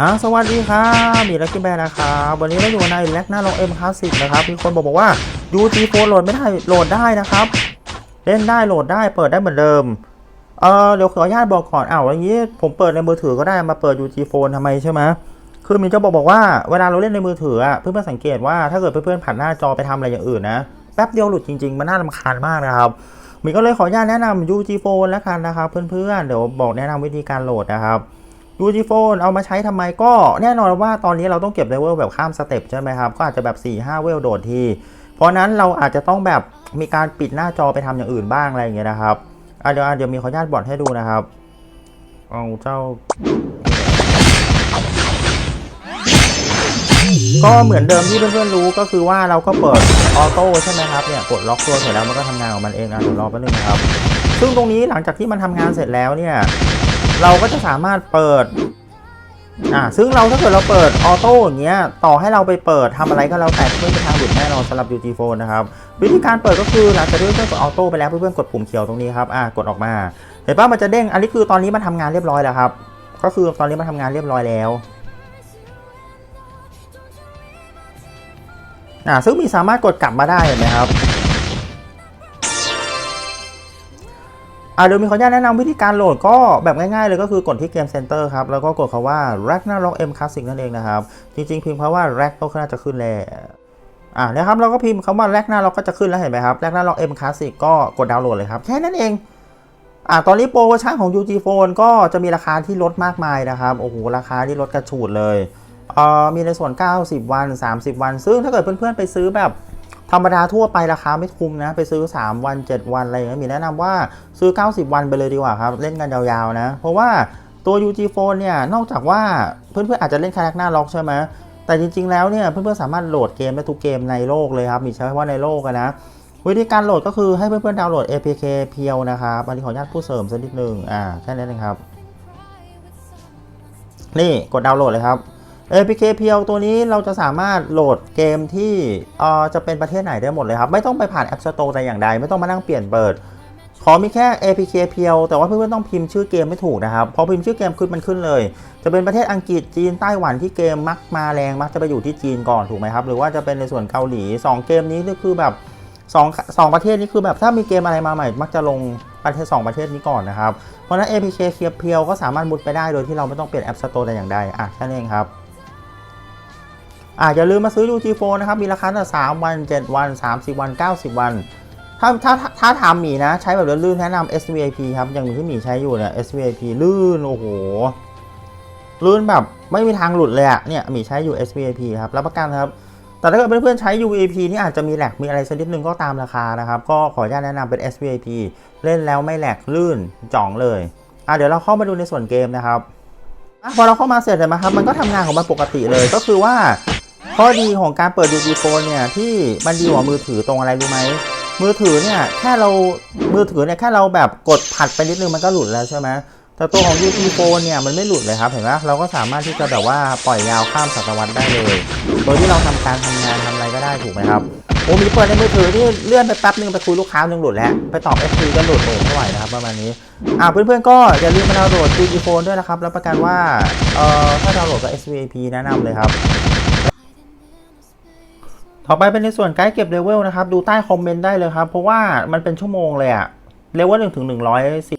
ฮะสวัสดีครับมีลักกี้แบร์นะครับวันนี้เราอยู่ในแล็กหน้าลงเอ็มคลาสสิกนะครับมีคนบอกบอกว่า UT4 โฟโหลดไม่ได้โหลดได้นะครับ เล่นได้โหลดได้เปิดได้เหมือนเดิมเออเดี๋ยวขออนุญาตบอกก่อนอ้าวอย่างนี้ผมเปิดในมือถือก็ได้มาเปิด UT4 ทำไมใช่ไหมคือมีจะบอกบอกว่าเวลาเราเล่นในมือถืออะเพื่อนๆสังเกตว่าถ้าเกิดเพื่อนๆผ่านหน้าจอไปทำอะไรอย่างอื่นนะแป๊บเดียวหลุดจริงๆมันน่ารำคาญมากนะครับมีก็เลยขออนุญาตแนะนำ UG Phone แล้วกันนะครับเพื่อนๆเดี๋ยวบอกแนะนำวิธีการโหลดนะครับ UG Phone เอามาใช้ทำไมก็แน่นอนว่าตอนนี้เราต้องเก็บเลเวลแบบข้ามสเต็ปใช่ไหมครับ ก็อาจจะแบบ 4-5 เวลโดดที เพราะนั้นเราอาจจะต้องแบบมีการปิดหน้าจอไปทำอย่างอื่นบ้างอะไรอย่างเงี้ยนะครับเดี๋ยวอะเดี๋ยวมีขออนุญาตบอทให้ดูนะครับเอาเจ้า ก็เหมือนเดิมที่เพื่อนๆรู้ก็คือว่าเราก็เปิดออโต้ใช่ไหมครับเนี่ยกดล็อกตัวเสร็จแล้วมันก็ทำงานของมันเองนะเดี๋ยวรอแป๊บนึงนะครับ ซึ่งตรงนี้หลังจากที่มันทำงานเสร็จแล้วเนี่ย เราก็จะสามารถเปิดอ่าซึ่งเราถ้าเกิดเราเปิดออโต้อย่างเงี้ยต่อให้เราไปเปิดทำอะไรก็แล้วแต่ไม่มีทางหลุดแน่นอนสำหรับ UT Phone นะครับวิธีการเปิดก็คือหลังจากที่เพื่อนกดออโต้ไปแล้วเพื่อนๆกดปุ่มเขียวตรงนี้ครับอ่ากดออกมาเห็นป่ะมันจะเด้งอันนี้คือตอนนี้มันทำงานเรียบร้อยแล้วครับ ก็คือตอนนี้มันทำงานเรียบร้อยแล้วอ่าซึ่งมีสามารถกดกลับมาได้เห็นไหมครับ อ่าเดี๋ยวมีขออนุญาตแนะนำวิธีการโหลดก็แบบง่ายๆเลยก็คือกดที่เกมเซ็นเตอร์ครับ แล้วก็กดคาว่า Ragnarok M Classic นั่นเองนะครับ จริงๆ พิมพ์คาว่า Rag ก็น่าจะขึ้นแล้วอ่านะครับเราก็พิมพ์คำว่า Ragnarok ก็จะขึ้นแล้วเห็นไหมครับ Ragnarok M Classic ก็กดดาวน์โหลดเลยครับ แค่นั้นเองอ่าตอนนี้โปรโมชั่นของ UG Phone ก็จะมีราคาที่ลดมากมายนะครับโอ้โหราคาที่ลดกระฉูดเลยเอ่อมีในส่วน 90 วัน 30 วัน ซึ่งถ้าเกิดเพื่อนๆไปซื้อแบบ ธรรมดาทั่วไปราคาไม่คุ้มนะ ไปซื้อ 3 วัน 7 วันอะไรอย่างเงี้ยมีแนะนำว่าซื้อ 90 วันไปเลยดีกว่าครับ เล่นกันยาวๆนะ เพราะว่าตัว UG Phone เนี่ย นอกจากว่าเพื่อนๆอาจจะเล่นคาแรคหน้าล็อกใช่ไหมแต่จริงๆแล้วเนี่ยเพื่อนๆสามารถโหลดเกมได้ทุกเกมในโลกเลยครับ มีใช้คำว่าในโลกนะวิธีการโหลดก็คือให้เพื่อนๆดาวน์โหลด APK เพียวนะครับอันนี้ขออนุญาตพูดเสริมสักนิดนึงอ่าแค่นั้นเองครับ นี่กดดาวน์โหลดเลยครับ APK เพียวตัวนี้เราจะสามารถโหลดเกมที่จะเป็นประเทศไหนได้หมดเลยครับ ไม่ต้องไปผ่าน App Store แต่อย่างใด ไม่ต้องมานั่งเปลี่ยนเปิด ขอมีแค่ APK เพียว แต่ว่าเพื่อนๆต้องพิมพ์ชื่อเกมไม่ถูกนะครับ พอพิมพ์ชื่อเกมขึ้นมันขึ้นเลย จะเป็นประเทศอังกฤษจีนไต้หวันที่เกมมักมาแรงมักจะไปอยู่ที่จีนก่อนถูกไหมครับ หรือว่าจะเป็นในส่วนเกาหลี 2 เกมนี้ก็คือแบบสองสองประเทศนี้คือแบบถ้ามีเกมอะไรมาใหม่ มักจะลงประเทศ 2 ประเทศนี้ก่อนนะครับ เพราะนั้น APK เพียวเพียวก็สามารถมุดไปได้โดยที่เราไม่ต้องเปลี่ยน App Store แต่อย่างใดอะแค่นั้เองครับ อาอย่าลืมมาซื้อ UG p h o n นะครับ มีราคาตั้งแต่3วัน 7 วัน 30 วัน 90 วัน ถ้าถ้าถ้าถ้าถามหมีนะ ใช้แบบลื่นๆแนะนำ SVIP ครับอย่างที่หมีใช้อยู่เนี่ย SVIP ลื่น โอ้โห ลื่นแบบไม่มีทางหลุดเลยอะเนี่ยหมีใช้อยู่ SVIP ครับ รับประกันครับ แต่ถ้าเกิดเพื่อนๆใช้ UAP นี่อาจจะมีแหลกมีอะไรสักนิดนึงก็ตามราคานะครับ ก็ขออนุญาตแนะนำเป็น SVIP เล่นแล้วไม่แหลกลื่นจ่องเลยอะเดี๋ยวเราเข้ามาดูในส่วนเกมนะครับอะพอเราเข้ามาเสร็จเลยนะครับ มันก็ทำงานของมันปกติเลย ก็คือว่า ข้อดีของการเปิด UG Phone เนี่ยที่มันดีกว่ามือถือตรงอะไรรู้ไหมมือถือเนี่ยแค่เรามือถือเนี่ยแค่เราแบบกดผัดไปนิดนึงมันก็หลุดแล้วใช่ไหมแต่ตัวของ UG Phone เนี่ยมันไม่หลุดเลยครับเห็นไหมเราก็สามารถที่จะแบบว่าปล่อยยาวข้ามศตวรรษได้เลย โดยที่เราทำการทำงานทำอะไรก็ได้ถูกไหมครับโอ้มีเปิดในมือถือที่เลื่อนไปแป๊บนึงไปคุยลูกค้าหนึงหลุดแล้ว ไปตอบ FT ก็หลุดโอ้ไม่ไหวนะครับประมาณนี้อ่าเพื่อนๆก็อย่าลืมมาดาวน์โหลด UG Phone ด้วยนะครับรับประกันว่าเอ่อถ้าดาวน์โหลดก็ SVAP แนะนำเลยครับ ต่อไปเป็นในส่วนไกด์เก็บเลเวลนะครับ ดูใต้คอมเมนต์ได้เลยครับ เพราะว่ามันเป็นชั่วโมงเลยอะเลเวลหนึ่งถึงหนึ่งร้อยสิ